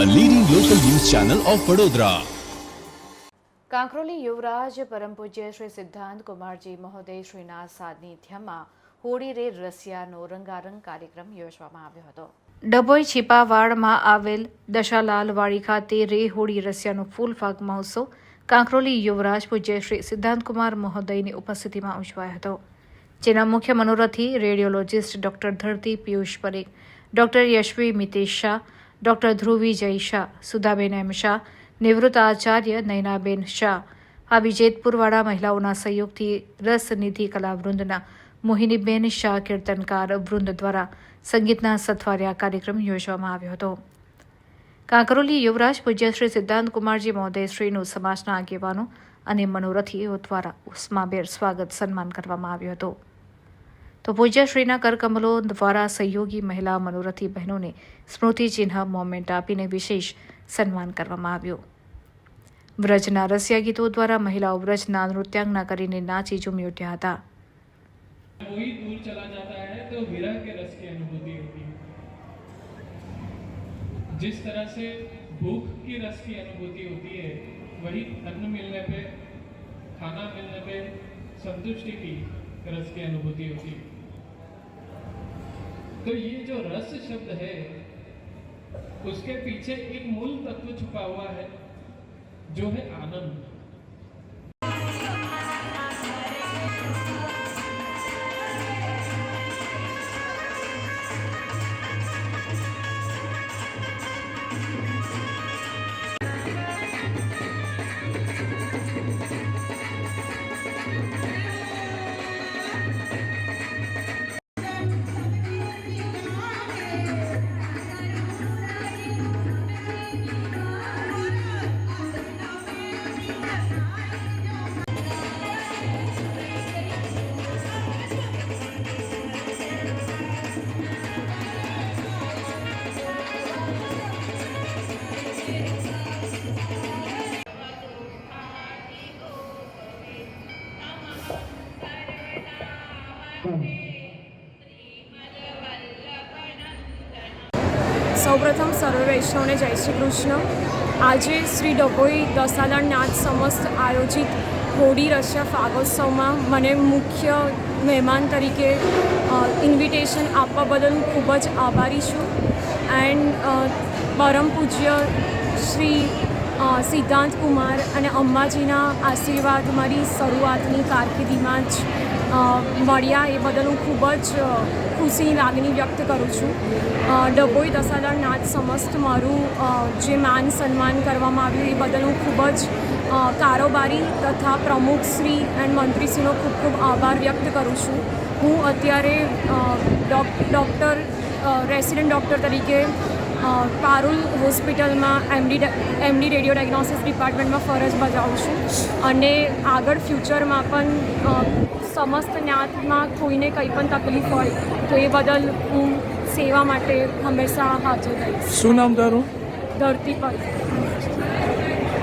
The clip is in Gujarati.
ચેનલ ઓફ વડોદરા કાંકરોલી યુવરાજ પરમ પૂજ્ય શ્રી સિદ્ધાંત કુમારજી મહોદય શ્રીના સાનિધ્યમાં હોળી રે રસિયાનો રંગારંગ કાર્યક્રમ યોજવામાં આવ્યો હતો. ડભોઈ છીપાવાડમાં આવેલ દશાલાલ વાડી ખાતે રે હોળી રસિયાનો ફૂલ ફાગ મહોત્સવ કાંકરોલી યુવરાજ પૂજ્ય શ્રી સિદ્ધાંતકુમાર મહોદયની ઉપસ્થિતિમાં ઉજવાયો હતો જેના મુખ્ય મનોરથી radiologist doctor Dharti Piyush Parekh doctor Yashvi Mitesh Shah doctor Dhruvi Jay Shah, Sudhaben એમ શાહ, નિવૃત્ત આચાર્ય નયનાબેન શાહ. આ વિજેતપુરવાળા મહિલાઓના સહયોગથી રસનિધિ કલાવૃંદના મોહિનીબેન શાહ કીર્તનકાર વૃંદ દ્વારા સંગીતના સથવારિયા કાર્યક્રમ યોજવામાં આવ્યો હતો. કાંકરોલી યુવરાજ પૂજ્ય શ્રી સિદ્ધાંત કુમારજી મહોદયશ્રીનું સમાજના આગેવાનો અને મનોરથીઓ દ્વારા ઉષ્માબેર સ્વાગત સન્માન કરવામાં આવ્યું હતું. તો પૂજ્યશ્રીના કરકમલો દ્વારા સહયોગી મહિલા મનોરથી બહેનોને સ્મૃતિ ચિહ્ન મોમેન્ટ આપીને વિશેષ સન્માન કરવામાં આવ્યું વ્રજના રસિયા ગીતો દ્વારા મહિલાઓ વ્રજના નૃત્યાંગના કરીને નાચી ઝૂમી ઉઠ્યા હતા वही दूर चला जाता है तो विरह के रस की अनुभूति होती है जिस तरह से भूख की रस की अनुभूति होती है वही अन्न मिलने पे खाना मिलने पे संतुष्टि की रस की अनुभूति होती है। तो ये जो रस शब्द है, उसके पीछे एक मूल तत्व छुपा हुआ है, जो है आनंद। સૌપ્રથમ સર્વ વૈષ્ણવને જય શ્રી કૃષ્ણ. આજે શ્રી ડભોઈ દસાદળ નાથ સમસ્ત આયોજિત હોડી રશિયા ફાગોત્સવમાં મને મુખ્ય મહેમાન તરીકે ઇન્વિટેશન આપવા બદલ હું ખૂબ જ આભારી છું. એન્ડ પરમ પૂજ્ય શ્રી સિદ્ધાંત કુમાર અને અંબાજીના આશીર્વાદ મારી શરૂઆતની કારકિર્દીમાં જ મળ્યા. એ બદલ હું ખૂબ જ ખુશી, લાગણી વ્યક્ત કરું છું. ડભોઈ દસાદળ નાથ સમસ્ત મારું જે માન સન્માન કરવામાં આવ્યું એ બદલ હું ખૂબ જ કારોબારી તથા પ્રમુખશ્રી એન્ડ મંત્રીશ્રીનો ખૂબ ખૂબ આભાર વ્યક્ત કરું છું. હું અત્યારે ડોક્ટર રેસિડેન્ટ ડૉક્ટર તરીકે પારુલ હોસ્પિટલમાં એમડી એમડી રેડિયો ડાયગ્નોસિસ ડિપાર્ટમેન્ટમાં ફરજ બજાવું છું. અને આગળ ફ્યુચરમાં પણ સમસ્ત જ્ઞાતમાં કોઈને કંઈ પણ તકલીફ હોય તો એ બદલ હું સેવા માટે હંમેશા હાજર રહીશ. શું નામ તારું? ધરતી પર